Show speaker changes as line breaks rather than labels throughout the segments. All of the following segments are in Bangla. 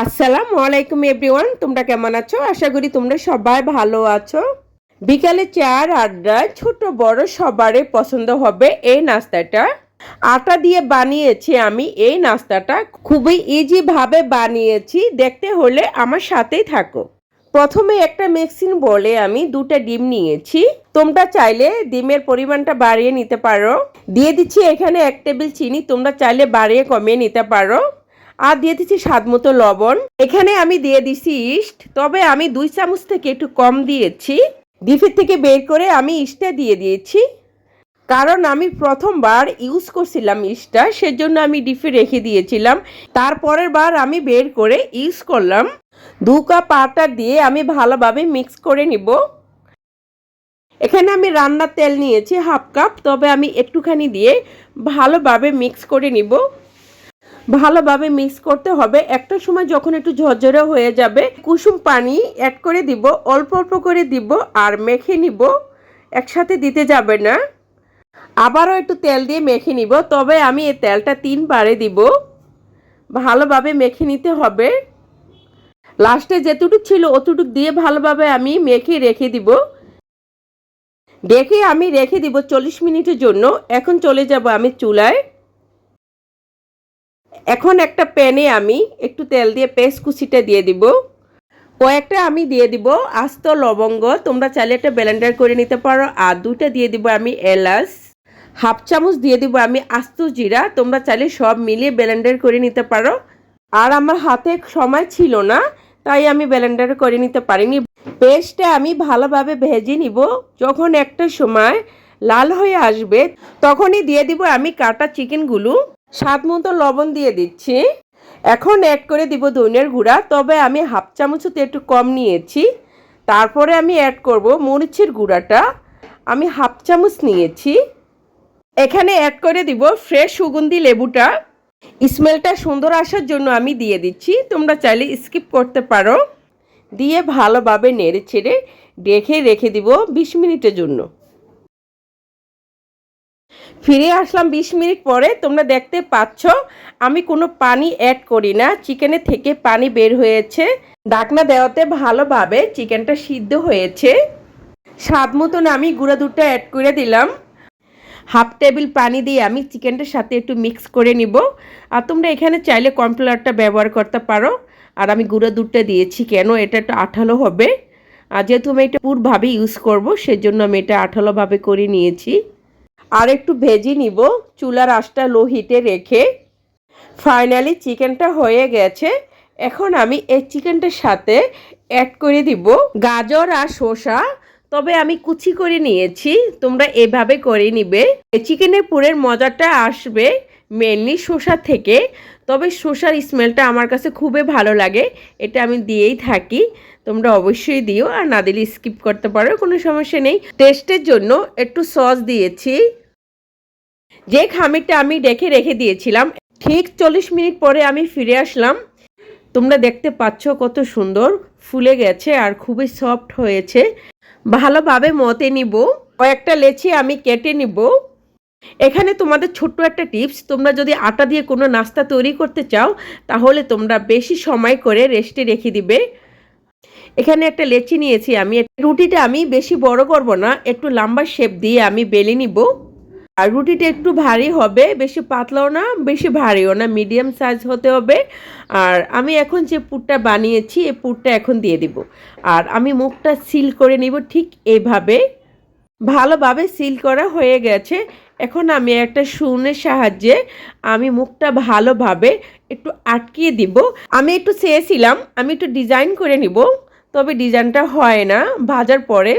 আসসালামু আলাইকুম এভরিওয়ান, তোমরা কেমন আছো? আশা করি তোমরা সবাই ভালো আছো। বিকালে চার আড্ডায় ছোট বড় সবারই পছন্দ হবে এই নাস্তাটা। আটা দিয়ে বানিয়েছি আমি, এই নাস্তাটা খুবই ইজি ভাবে বানিয়েছি, দেখতে হলে আমার সাথেই থাকো। প্রথমে একটা মিক্সিং বলে আমি দুটো ডিম নিয়েছি। তোমরা চাইলে ডিমের পরিমাণটা বাড়িয়ে নিতে পারো। দিয়ে দিচ্ছি এখানে এক টেবিল চিনি, তোমরা চাইলে বাড়িয়ে কমিয়ে নিতে পারো। আর দিয়ে দিচ্ছি স্বাদ মতো লবণ। এখানে আমি দিয়ে দিচ্ছি ইস্ট, তবে আমি দুই চামচ থেকে একটু কম দিয়েছি। ডিফের থেকে বের করে আমি ইস্টটা দিয়ে দিয়েছি। কারণ আমি প্রথমবার ইউজ করছিলাম ইস্টটা, সেজন্য আমি ডিপে রেখে দিয়েছিলাম। তারপরের বার আমি বের করে ইউজ করলাম। দু কাপ আটা দিয়ে আমি ভালোভাবে মিক্স করে নিব। এখানে আমি রান্নার তেল নিয়েছি হাফ কাপ, তবে আমি একটুখানি দিয়ে ভালোভাবে মিক্স করে নিব। ভালোভাবে মিক্স করতে হবে। একটা সময় যখন একটু ঝরঝরে হয়ে যাবে, কুসুম পানি অ্যাড করে দিব, অল্প অল্প করে দিব আর মেখে নিব। একসাথে দিতে যাবে না। আবারও একটু তেল দিয়ে মেখে নিব, তবে আমি এই তেলটা তিনবারে দিব। ভালোভাবে মেখে নিতে হবে। লাস্টে যেটুকু ছিল অতটুক দিয়ে ভালোভাবে আমি মেখে রেখে দিব। ডেকে আমি রেখে দিব চল্লিশ মিনিটের জন্য। এখন চলে যাব আমি চুলায়। এখন একটা প্যানে আমি একটু তেল দিয়ে পেস্ট কুচিটা দিয়ে দিব। কয়েকটা আমি দিয়ে দিব আস্ত লবঙ্গ। তোমরা চাইলে একটা ব্লেন্ডার করে নিতে পারো। আর দুটা দিয়ে দিব আমি এলাচ। হাফ চামচ দিয়ে দিব আমি আস্ত জিরা। তোমরা চাইলে সব মিলিয়ে ব্লেন্ডার করে নিতে পারো। আর আমার হাতে সময় ছিল না, তাই আমি ব্লেন্ডার করে নিতে পারিনি। পেস্টটা আমি ভালোভাবে ভেজে নিব। যখন একটা সময় লাল হয়ে আসবে, তখনই দিয়ে দিব আমি কাটা চিকেনগুলো। স্বাদ মতো লবণ দিয়ে দিচ্ছি। এখন অ্যাড করে দিব ধনিয়ার গুঁড়া, তবে আমি হাফ চামচতে একটু কম নিয়েছি। তারপরে আমি অ্যাড করব মরিচের গুঁড়াটা। আমি হাফ চামচ নিয়েছি। এখানে অ্যাড করে দিব ফ্রেশ সুগন্ধি লেবুটা। স্মেলটা সুন্দর আসার জন্য আমি দিয়ে দিচ্ছি। তোমরা চাইলে স্কিপ করতে পারো। দিয়ে ভালোভাবে নেড়ে ছেড়ে রেখে রেখে দিব বিশ মিনিটের জন্য। ফিরে আসলাম বিশ মিনিট পরে, তোমরা দেখতে পাচ্ছ, আমি কোনো পানি অ্যাড করি না চিকেনে থেকে পানি বের হয়েছে। ডাকনা দেওয়াতে ভালোভাবে চিকেনটা সিদ্ধ হয়েছে। স্বাদ মতন আমি গুঁড়া দুধটা অ্যাড করে দিলাম। হাফ টেবিল পানি দিয়ে আমি চিকেনটার সাথে একটু মিক্স করে নিব। আর তোমরা এখানে চাইলে কর্নফ্লাওয়ারটা ব্যবহার করতে পারো। আর আমি গুঁড়া দুধটা দিয়েছি, কেন এটা একটু আঠালো হবে। আর যেহেতু আমি এটা পুরভাবে ইউজ করব, সেজন্য আমি এটা আঠালোভাবে করে নিয়েছি। আর একটু ভেজে নিব। চুলার আঁচটা লো হিটে রেখে। ফাইনালি চিকেনটা হয়ে গেছে। এখন আমি এই চিকেনটার সাথে অ্যাড করে দিব গাজর আর শসা। তবে আমি কুচি করে নিয়েছি। তোমরা এভাবে করে নিবে। চিকেনের পুরের মজাটা আসবে মেনলি শসা থেকে। তবে শসার স্মেলটা আমার কাছে খুবই ভালো লাগে। এটা আমি দিয়েই থাকি। তোমরা অবশ্যই দিও। আর না দিলে স্কিপ করতে পারো। কোনো সমস্যা নেই। টেস্টের জন্য একটু সস দিয়েছি। যে খামিরটা আমি ডেকে রেখে দিয়েছিলাম, ঠিক চল্লিশ মিনিট পরে আমি ফিরে আসলাম। তোমরা দেখতে পাচ্ছ কত সুন্দর, ফুলে গেছে আর খুবই সফট হয়েছে। ভালোভাবে মতে নিব, কয়েকটা লেচি আমি কেটে নিব। এখানে তোমাদের ছোট্ট একটা টিপস, তোমরা যদি আটা দিয়ে কোনো নাস্তা তৈরি করতে চাও, তাহলে তোমরা বেশি সময় করে রেস্টে রেখে দিবে। এখানে একটা লেচি নিয়েছি আমি, রুটিটা আমি বেশি বড় করব না, একটু লম্বা শেপ দিয়ে আমি বেলে নিব। আর রুটিটা একটু ভারী হবে, বেশি পাতলাও না, বেশি ভারীও না মিডিয়াম সাইজ হতে হবে। আর আমি এখন যে পুরটা বানিয়েছি, এই পুরটা এখন দিয়ে দিব। আর আমি মুখটা সিল করে নিব ঠিক এইভাবে ভালোভাবে সিল করা হয়ে গেছে। এখন আমি একটা শুনের সাহায্যে আমি মুখটা ভালোভাবে একটু আটকিয়ে দিব। আমি একটু চেয়েছিলাম, আমি একটু ডিজাইন করে নিব, তবে ডিজাইনটা হয় না, ভাজার পরে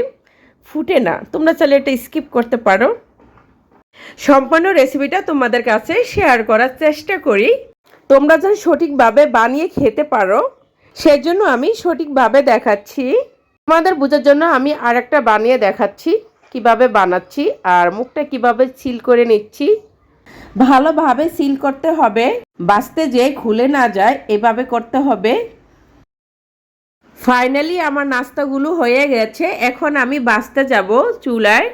ফুটে না। তোমরা চাইলে এটা স্কিপ করতে পারো। সম্পূর্ণ রেসিপিটা তোমাদের কাছে শেয়ার করার চেষ্টা করি। তোমরা যেন সঠিকভাবে বানিয়ে খেতে পারো, সেজন্য আমি সঠিকভাবে দেখাচ্ছি। তোমাদের বোঝার জন্য আমি আর একটা বানিয়ে দেখাচ্ছি, কীভাবে বানাচ্ছি আর মুখটা কীভাবে সিল করে নিচ্ছি। ভালোভাবে সিল করতে হবে, বাঁচতে যে খুলে না যায়, এভাবে করতে হবে। ফাইনালি আমার নাস্তাগুলো হয়ে গেছে, এখন আমি বাঁচতে যাব চুলায়।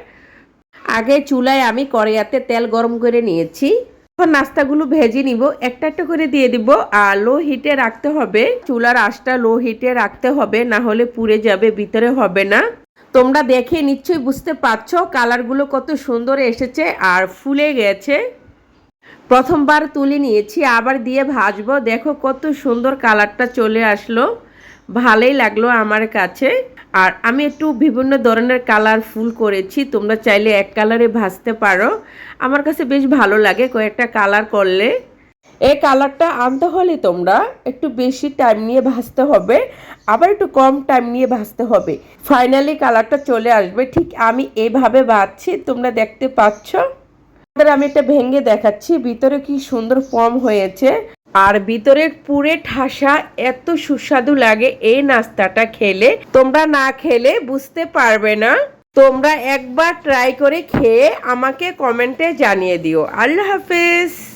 আগে চুলায় আমি কড়াইয়াতে তেল গরম করে নিয়েছি। এখন নাস্তাগুলো ভেজে নিব। একটা একটা করে দিয়ে দিব। আর লো হিটে রাখতে হবে। চুলার আঁচটা লো হিটে রাখতে হবে, না হলে পুড়ে যাবে, ভিতরে হবে না। তোমরা দেখে নিশ্চয়ই বুঝতে পারছ কালারগুলো কত সুন্দর এসেছে আর ফুলে গেছে। প্রথমবার তুলে নিয়েছি, আবার দিয়ে ভাজবো। দেখো কত সুন্দর কালারটা চলে আসলো। ভালোই লাগল আমার কাছে। আর আমি একটু বিভিন্ন ধরনের কালার ফুল করেছি, তোমরা চাইলে এক কালারে ভাজতে পারো। আমার কাছে বেশ ভালো লাগে কয়েকটা কালার করলে। এই কালারটা আনতে হলে তোমরা একটু বেশি টাইম নিয়ে ভাজতে হবে, আবার একটু কম টাইম নিয়ে ভাজতে হবে। ফাইনালি কালারটা চলে আসবে, ঠিক আমি এইভাবে ভাজছি, তোমরা দেখতে পাচ্ছ। আমি এটা ভেঙে দেখাচ্ছি, ভিতরে কি সুন্দর ফর্ম হয়েছে। আর ভিতরের পুরে ঠাসা এত সুস্বাদু লাগে এই নাস্তাটা খেলে। তোমরা না খেলে বুঝতে পারবে না। তোমরা একবার ট্রাই করে খেয়ে আমাকে কমেন্টে জানিয়ে দিও। আল্লাহ হাফেজ।